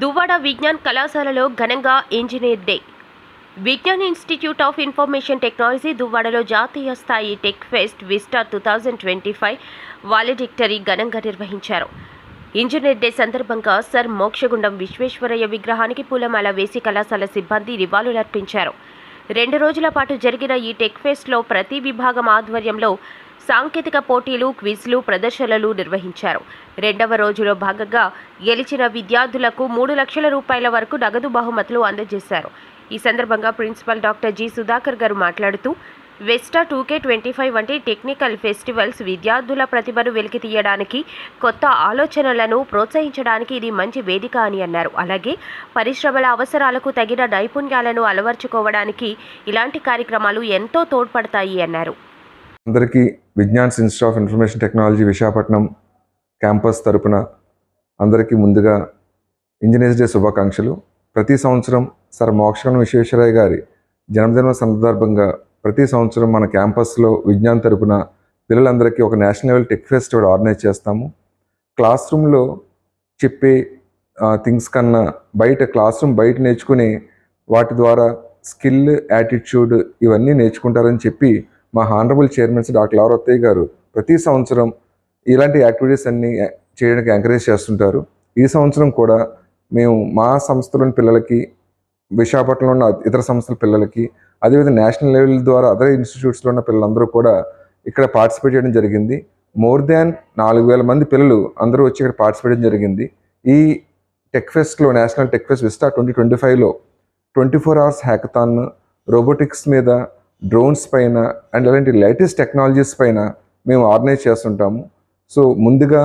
దువ్వాడ విజ్ఞాన్ కళాశాలలో ఘనంగా engineer day. Vignan institute of information technology దువ్వాడలో జాతీయ స్థాయి tech fest vista two thousand twenty five valedictory ఘనంగా నిర్వహించారు. ఇంజనీర్ డే సందర్భంగా సర్ మోక్షగుండం విశ్వేశ్వరయ్య విగ్రహానికి పూలమాల వేసి కళాశాల సిబ్బంది నివాళులర్పించారు. రెండు రోజుల పాటు జరిగిన ఈ టెక్ ఫెస్ట్లో ప్రతి విభాగం ఆధ్వర్యంలో సాంకేతిక పోటీలు క్విజ్లు ప్రదర్శనలు నిర్వహించారు. రెండవ రోజులో భాగంగా గెలిచిన విద్యార్థులకు మూడు లక్షల రూపాయల వరకు నగదు బహుమతులు అందజేశారు. ఈ సందర్భంగా ప్రిన్సిపల్ డాక్టర్ జి సుధాకర్ గారు మాట్లాడుతూ vista two K twenty five వంటి టెక్నికల్ ఫెస్టివల్స్ విద్యార్థుల ప్రతిభను వెలికితీయడానికి కొత్త ఆలోచనలను ప్రోత్సహించడానికి ఇది మంచి వేదిక అని అన్నారు. అలాగే పరిశ్రమల అవసరాలకు తగిన నైపుణ్యాలను అలవర్చుకోవడానికి ఇలాంటి కార్యక్రమాలు ఎంతో తోడ్పడతాయి అన్నారు. అందరికీ Vignan's institute of information technology Visakhapatnam campus తరపున అందరికీ ముందుగా ఇంజనీర్స్ డే శుభాకాంక్షలు. ప్రతి సంవత్సరం సర్ మోక్షవరం విశ్వేశ్వరయ్య గారి జన్మదినం సందర్భంగా ప్రతి సంవత్సరం మన క్యాంపస్లో విజ్ఞాన్ తరపున పిల్లలందరికీ ఒక national level tech fest organise చేస్తాము. క్లాస్ రూమ్లో చెప్పే థింగ్స్ కన్నా బయట క్లాస్ రూమ్ బయట నేర్చుకుని వాటి ద్వారా స్కిల్ యాటిట్యూడ్ ఇవన్నీ నేర్చుకుంటారని చెప్పి మా హానరబుల్ చైర్మన్స్ డాక్టర్ లావరత్తయ్య గారు ప్రతి సంవత్సరం ఇలాంటి యాక్టివిటీస్ అన్నీ చేయడానికి ఎంకరేజ్ చేస్తుంటారు. ఈ సంవత్సరం కూడా మేము మా సంస్థలోని పిల్లలకి విశాఖపట్నంలో ఉన్న ఇతర సంస్థల పిల్లలకి అదేవిధంగా నేషనల్ లెవెల్ ద్వారా అదర్ ఇన్స్టిట్యూట్స్లో ఉన్న పిల్లలందరూ కూడా ఇక్కడ పార్టిసిపేట్ చేయడం జరిగింది. మోర్ దాన్ నాలుగు వేల మంది పిల్లలు అందరూ వచ్చి ఇక్కడ పార్టిసిపేట్ చేయడం జరిగింది. ఈ tech ఫెస్ట్లో national tech fest vista twenty twenty ఫైవ్లో twenty four hours hackathon robotics మీద డ్రోన్స్ పైన అండ్ అలాంటి లేటెస్ట్ టెక్నాలజీస్ పైన మేము ఆర్గనైజ్ చేస్తుంటాము. సో ముందుగా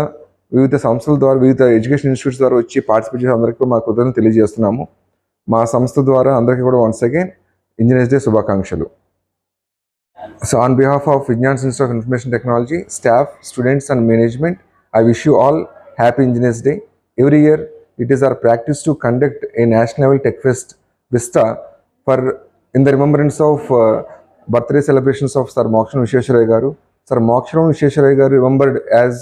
వివిధ సంస్థల ద్వారా వివిధ ఎడ్యుకేషన్ ఇన్స్టిట్యూట్స్ ద్వారా వచ్చి పార్టిసిపేట్ చేసే అందరికీ మా కృతజ్ఞతలు తెలియజేస్తున్నాము. మా సంస్థ ద్వారా అందరికీ కూడా వన్స్ అగైన్ ఇంజనీర్స్ డే శుభాకాంక్షలు so on behalf of Vignan's institute of information technology staff students and management I wish you all happy engineers day every year it is our practice to conduct a national level tech fest Vista for in the remembrance of birthday celebrations of sir మోక్షరం Visvesvaraya గారు sir మోక్షరం Visvesvaraya garu remembered as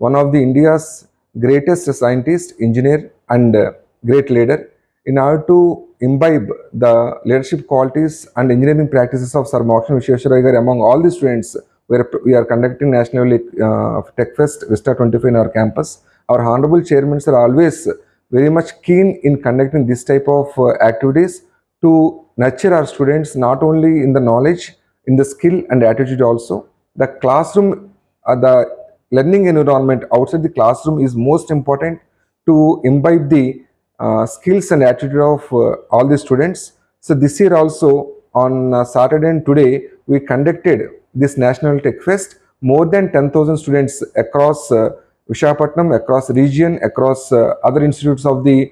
one of the India's greatest scientist engineer and great leader in order to imbibe the leadership qualities and engineering practices of Sir Mokshan Vishweswaraya among all the students, we are, we are conducting National uh, Tech Fest Vista 25 in our campus. Our honorable chairmen are always very much keen in conducting this type of uh, activities to nurture our students not only in the knowledge, in the skill and attitude also. The classroom, uh, the learning environment outside the classroom is most important to imbibe the skills and attitude of uh, all the students. So this year also on uh, Saturday and today we conducted this National Tech Fest. More than 10,000 students across uh, Vishakhapatnam, across region, across uh, other institutes of the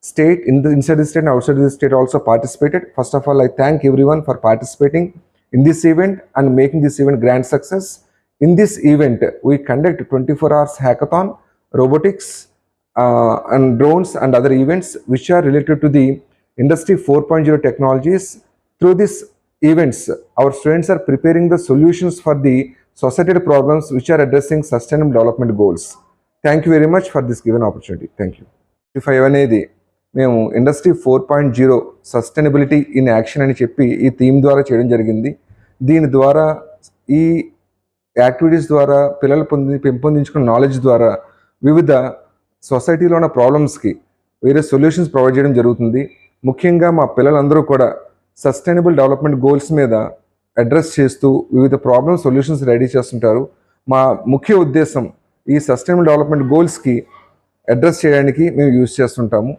state, in the inside the state and outside the state also participated. First of all, I thank everyone for participating in this event and making this event grand success. In this event, we conduct 24 hours hackathon, robotics, uh, and drones and other events which are related to the industry 4.0 technologies through these events our students are preparing the solutions for the societal problems which are addressing sustainable development goals thank you very much for this given opportunity thank you five అనేది మేము industry four point zero sustainability in action అని చెప్పి ఈ theme ద్వారా చేయడం జరిగింది దీని ద్వారా ఈ యాక్టివిటీస్ ద్వారా పిల్లలు పొంది పెంపొందించుకున్న నాలెడ్జ్ ద్వారా వివిధ సొసైటీలో ఉన్న ప్రాబ్లమ్స్కి వేరే సొల్యూషన్స్ ప్రొవైడ్ చేయడం జరుగుతుంది. ముఖ్యంగా మా పిల్లలందరూ కూడా సస్టైనబుల్ డెవలప్మెంట్ గోల్స్ మీద అడ్రస్ చేస్తూ వివిధ ప్రాబ్లమ్ సొల్యూషన్స్ రెడీ చేస్తుంటారు. మా ముఖ్య ఉద్దేశం ఈ సస్టైనబుల్ డెవలప్మెంట్ గోల్స్కి అడ్రస్ చేయడానికి మేము యూజ్ చేస్తుంటాము.